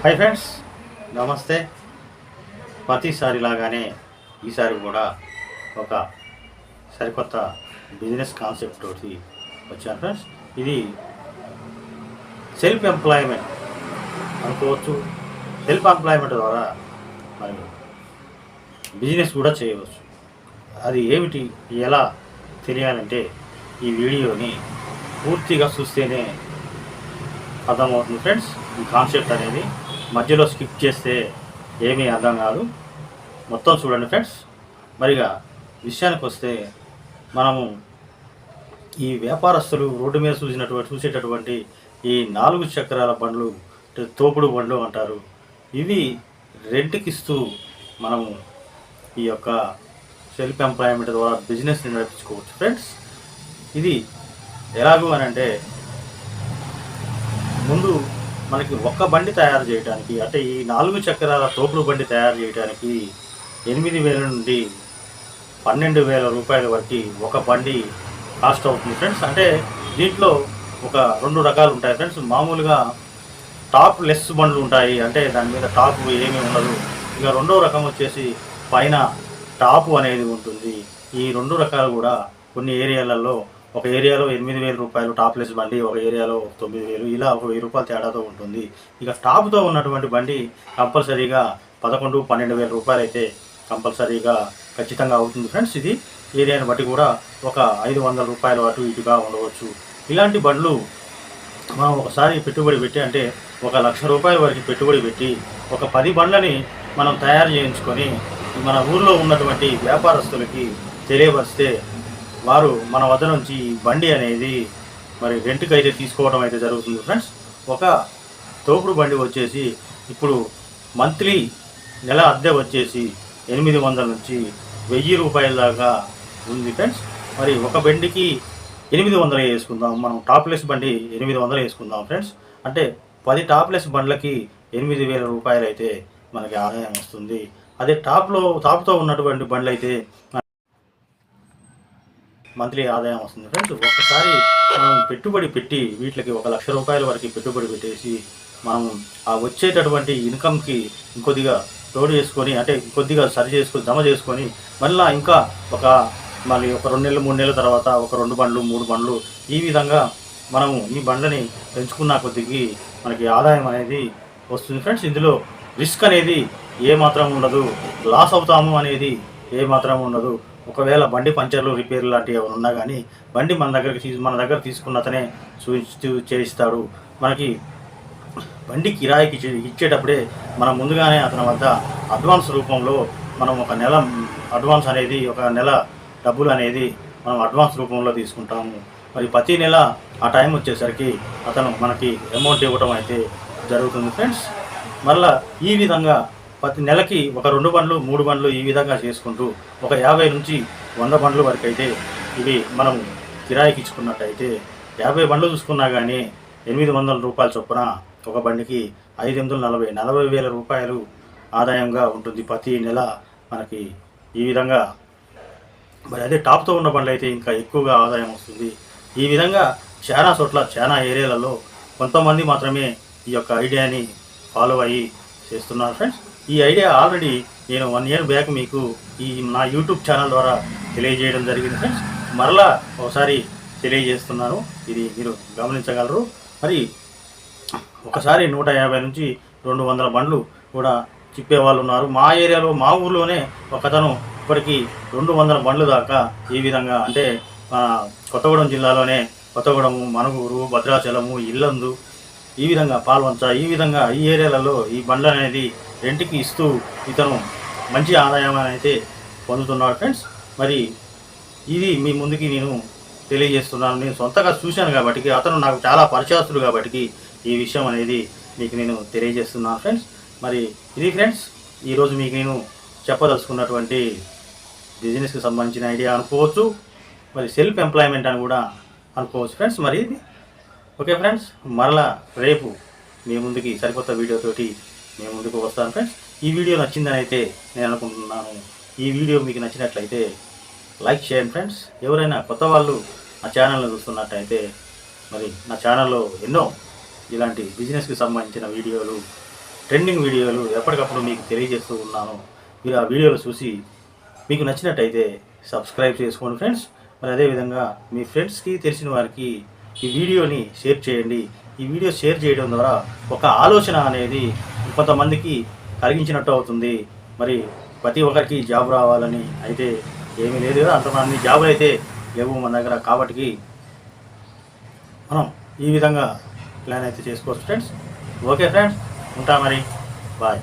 Hi friends నమస్తే. ప్రతిసారి లాగానే ఈసారి కూడా ఒక సరికొత్త బిజినెస్ కాన్సెప్ట్ తోటి వచ్చాను ఫ్రెండ్స్ ఇది సెల్ఫ్ ఎంప్లాయ్మెంట్ అనుకోవచ్చు. సెల్ఫ్ ఎంప్లాయ్మెంట్ ద్వారా మరి బిజినెస్ కూడా చేయవచ్చు. అది ఏమిటి ఎలా తెలియాలంటే ఈ వీడియోని పూర్తిగా చూస్తేనే అర్థమవుతుంది ఫ్రెండ్స్ ఈ కాన్సెప్ట్ అనేది మధ్యలో స్కిప్ చేస్తే ఏమీ అర్థం కాదు. మొత్తం చూడండి ఫ్రెండ్స్. మరిగా విషయానికి వస్తే మనము ఈ వ్యాపారస్తులు రోడ్డు మీద చూసినటువంటి చూసేటటువంటి ఈ నాలుగు చక్రాల బండ్లు తోపుడు బండ్లు అంటారు. ఇవి రెంట్కి ఇస్తూ మనము ఈ యొక్క సెల్ఫ్ ఎంప్లాయ్మెంట్ ద్వారా బిజినెస్ని నడిపించుకోవచ్చు ఫ్రెండ్స్. ఇది ఎలాగూ అని అంటే ముందు మనకి ఒక్క బండి తయారు చేయడానికి అంటే ఈ నాలుగు చక్రాల తోపుడు బండి తయారు చేయడానికి ఎనిమిది వేల నుండి పన్నెండు వేల రూపాయల వరకు ఒక బండి కాస్ట్ అవుతుంది ఫ్రెండ్స్ అంటే దీంట్లో ఒక రెండు రకాలు ఉంటాయి ఫ్రెండ్స్ మామూలుగా టాప్ లెస్ బండ్లు ఉంటాయి అంటే దాని మీద టాప్ ఏమీ ఉండదు. ఇక రెండో రకం వచ్చేసి పైన టాపు అనేది ఉంటుంది. ఈ రెండు రకాలు కూడా కొన్ని ఏరియాలలో ఒక ఏరియాలో ఎనిమిది వేల రూపాయలు టాప్లెస్ బండి ఒక ఏరియాలో తొమ్మిది వేలు ఇలా ఒక వెయ్యి రూపాయల తేడాతో ఉంటుంది. ఇక టాప్తో ఉన్నటువంటి బండి కంపల్సరీగా పదకొండు పన్నెండు వేల రూపాయలు అయితే కంపల్సరీగా ఖచ్చితంగా అవుతుంది ఫ్రెండ్స్. ఇది ఏరియాని బట్టి కూడా ఒక ఐదు వందల రూపాయలు అటు ఇటుగా ఉండవచ్చు. ఇలాంటి బండ్లు మనం ఒకసారి పెట్టుబడి పెట్టి అంటే ఒక లక్ష రూపాయల వరకు పెట్టుబడి పెట్టి ఒక పది బండ్లని మనం తయారు చేయించుకొని మన ఊర్లో ఉన్నటువంటి వ్యాపారస్తులకి తెలియపరిస్తే వారు మన వద్ద నుంచి ఈ బండి అనేది మరి రెంట్కి అయితే తీసుకోవడం అయితే జరుగుతుంది. ఫ్రెండ్స్ ఒక తోపుడు బండి వచ్చేసి ఇప్పుడు మంత్లీ నెల అద్దె వచ్చేసి ఎనిమిది వందల నుంచి వెయ్యి రూపాయల దాకా ఉంది ఫ్రెండ్స్. మరి ఒక బండికి ఎనిమిది వందలు వేసుకుందాం. మనం టాప్లెస్ బండి ఎనిమిది వందలు వేసుకుందాం ఫ్రెండ్స్. అంటే పది టాప్లెస్ బండ్లకి ఎనిమిది వేల రూపాయలు అయితే మనకి ఆదాయం వస్తుంది. అదే టాప్లో టాప్తో ఉన్నటువంటి బండ్లు అయితే మంత్లీ ఆదాయం వస్తుంది. ఫ్రెండ్స్ ఒక్కసారి మనం పెట్టుబడి పెట్టి వీటికి ఒక లక్ష రూపాయల వరకు పెట్టుబడి పెట్టేసి మనం ఆ వచ్చేటటువంటి ఇన్కమ్కి ఇంకొద్దిగా లోడ్ చేసుకొని అంటే కొద్దిగా సరి చేసుకొని జమ చేసుకొని మళ్ళీ ఇంకా ఒక మళ్ళీ ఒక రెండు నెలలు మూడు నెలల తర్వాత ఒక రెండు బండ్లు మూడు బండ్లు ఈ విధంగా మనము ఈ బండ్లని పెంచుకున్న కొద్దికి మనకి ఆదాయం అనేది వస్తుంది. ఫ్రెండ్స్ ఇందులో రిస్క్ అనేది ఏమాత్రం ఉండదు. లాస్ అవుతాము అనేది ఏమాత్రం ఉండదు. ఒకవేళ బండి పంచర్లు రిపేర్ లాంటివి ఏమైనా ఉన్నా కానీ బండి మన దగ్గరికి తీసు మన దగ్గర తీసుకున్న అతనే చేయిస్తాడు. మనకి బండి కిరాయికి ఇచ్చేటప్పుడే మనం ముందుగానే అతని వద్ద అడ్వాన్స్ రూపంలో మనం ఒక నెల అడ్వాన్స్ అనేది ఒక నెల డబ్బులు అనేది మనం అడ్వాన్స్ రూపంలో తీసుకుంటాము. మరి ప్రతి నెల ఆ టైం వచ్చేసరికి అతను మనకి అమౌంట్ ఇవ్వటం అయితే జరుగుతుంది ఫ్రెండ్స్. మళ్ళా ఈ విధంగా ప్రతి నెలకి ఒక రెండు బండ్లు మూడు బండ్లు ఈ విధంగా చేసుకుంటూ ఒక యాభై నుంచి వంద బండ్లు వరకు అయితే ఇవి మనం కిరాయికి ఇచ్చుకున్నట్టయితే యాభై బండ్లు చూసుకున్నా కానీ ఎనిమిది వందల రూపాయల చొప్పున ఒక బండికి ఐదు వందల నలభై నలభై వేల రూపాయలు ఆదాయంగా ఉంటుంది ప్రతి నెల మనకి ఈ విధంగా. మరి అదే టాప్తో ఉన్న బండ్లు అయితే ఇంకా ఎక్కువగా ఆదాయం వస్తుంది. ఈ విధంగా చాలా చోట్ల చాలా ఏరియాలలో కొంతమంది మాత్రమే ఈ యొక్క ఐడియాని ఫాలో అయ్యి చేస్తున్నారు ఫ్రెండ్స్. ఈ ఐడియా ఆల్రెడీ నేను వన్ ఇయర్ బ్యాక్ మీకు ఈ నా యూట్యూబ్ ఛానల్ ద్వారా తెలియజేయడం జరిగింది ఫ్రెండ్స్. మరలా ఒకసారి తెలియజేస్తున్నాను. ఇది మీరు గమనించగలరు. మరి ఒకసారి నూట యాభై నుంచి రెండు వందల బండ్లు కూడా చిప్పే వాళ్ళు ఉన్నారు. మా ఏరియాలో మా ఊర్లోనే ఒకతను ఇప్పటికి రెండు వందల బండ్లు దాకా ఈ విధంగా అంటే ఆ, కొత్తగూడెం జిల్లాలోనే కొత్తగూడెము మనుగూరు భద్రాచలము ఇల్లందు ఈ విధంగా పాల్వంచ ఈ విధంగా ఈ ఏరియాలలో ఈ బండ్లు అనేది రెంట్కి ఇస్తూ ఇతను మంచి ఆదాయం అయితే పొందుతున్నాడు ఫ్రెండ్స్. మరి ఇది మీ ముందుకి నేను తెలియజేస్తున్నాను. నేను సొంతగా చూశాను కాబట్టి అతను నాకు చాలా పరిచయస్తుడు కాబట్టి ఈ విషయం అనేది మీకు నేను తెలియజేస్తున్నాను ఫ్రెండ్స్. మరి ఇది ఫ్రెండ్స్ ఈరోజు మీకు నేను చెప్పదలుచుకున్నటువంటి బిజినెస్కి సంబంధించిన ఐడియా అనుకోవచ్చు మరి సెల్ఫ్ ఎంప్లాయ్మెంట్ అని కూడా అనుకోవచ్చు ఫ్రెండ్స్. మరి ఓకే ఫ్రెండ్స్ మరలా రేపు మీ ముందుకి సరికొత్త వీడియోతోటి మీ ముందుకు వస్తాను ఫ్రెండ్స్. ఈ వీడియో నచ్చిందని అయితే నేను అనుకుంటున్నాను. ఈ వీడియో మీకు నచ్చినట్లయితే లైక్ చేయండి ఫ్రెండ్స్. ఎవరైనా కొత్త వాళ్ళు నా ఛానల్ని చూస్తున్నట్టయితే మరి నా ఛానల్లో ఎన్నో ఇలాంటి బిజినెస్కి సంబంధించిన వీడియోలు ట్రెండింగ్ వీడియోలు ఎప్పటికప్పుడు మీకు తెలియజేస్తూ ఉన్నాను. మీరు ఆ వీడియోలు చూసి మీకు నచ్చినట్టయితే సబ్స్క్రైబ్ చేసుకోండి ఫ్రెండ్స్. మరి అదేవిధంగా మీ ఫ్రెండ్స్కి తెలిసిన వారికి ఈ వీడియోని షేర్ చేయండి. ఈ వీడియో షేర్ చేయడం ద్వారా ఒక ఆలోచన అనేది కొంతమందికి కలిగించినట్టు అవుతుంది. మరి ప్రతి ఒక్కరికి జాబ్ రావాలని అయితే ఏమీ లేదు కదా. అంతమంది జాబులు అయితే లేవు మన దగ్గర. కాబట్టి మనం ఈ విధంగా ప్లాన్ అయితే చేసుకోవచ్చు. ఫ్రెండ్స్ ఓకే ఫ్రెండ్స్ ఉంటా మరి. బాయ్.